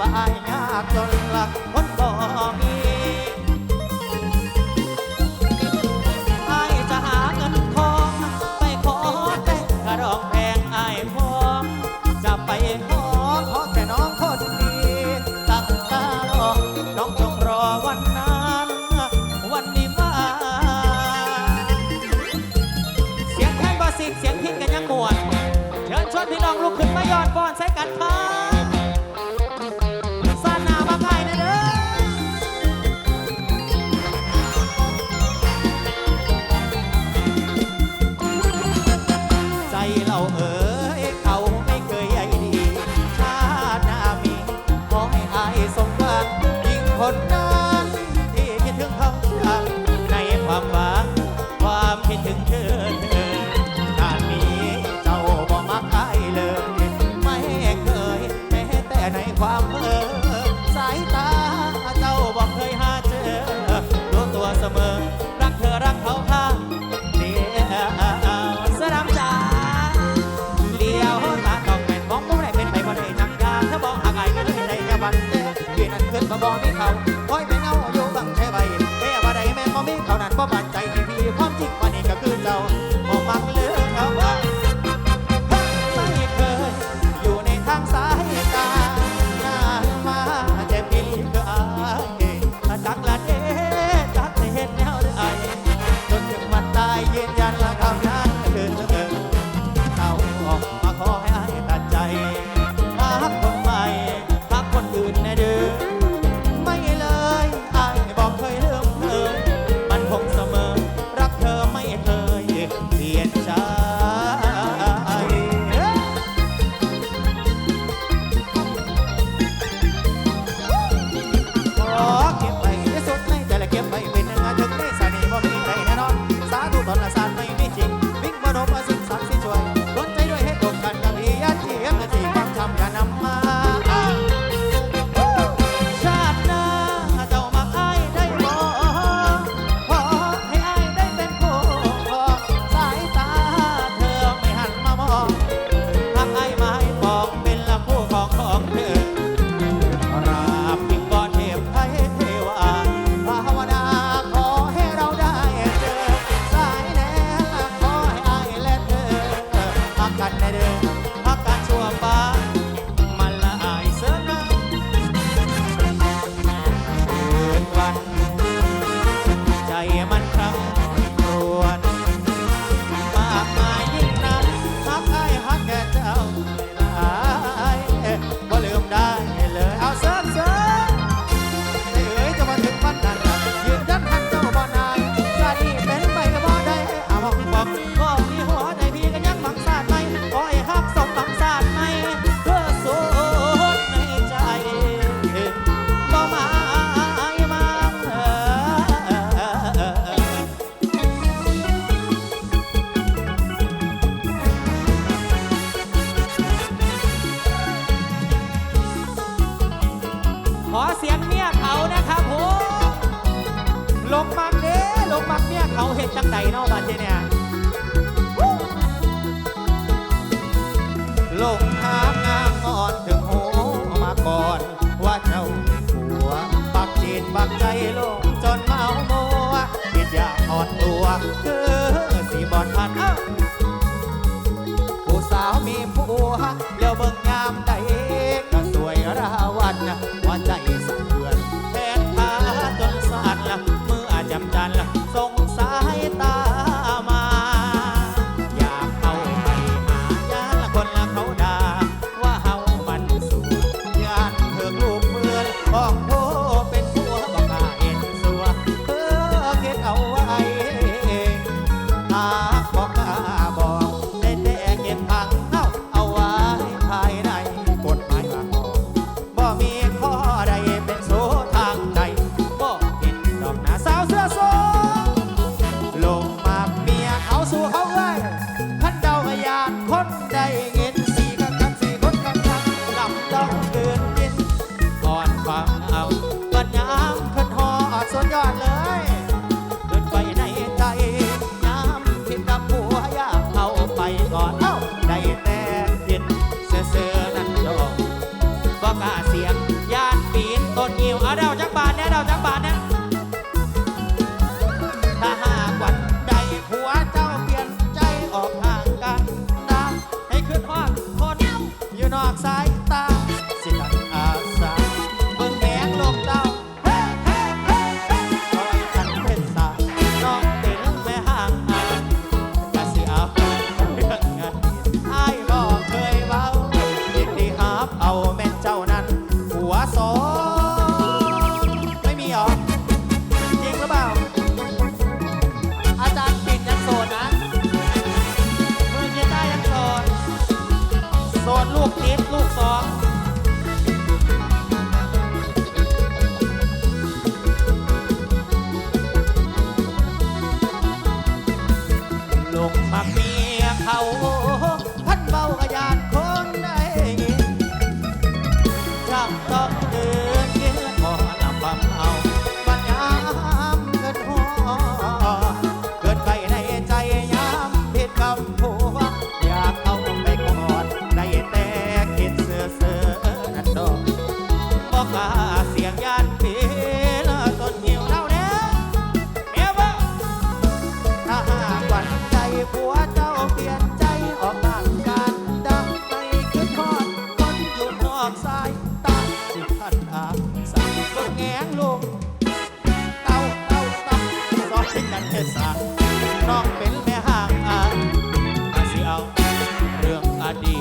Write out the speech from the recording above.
ว่าอายยากจนหลัก hot งมักเด้ลงมักเนี่ยเขาเห็นจังใดเนาะบาดเจเนี่ยลงหามงามอ่อนถึงโหมาก่อน ว่าเจ้าหัว ปักจีนปักใจลงจนเมาโมัวคิดอยากถอนตัวคือสีบอดพันผู้สาวมีผัวแล้วเบิ่งงามใดก็สวยราวัน body.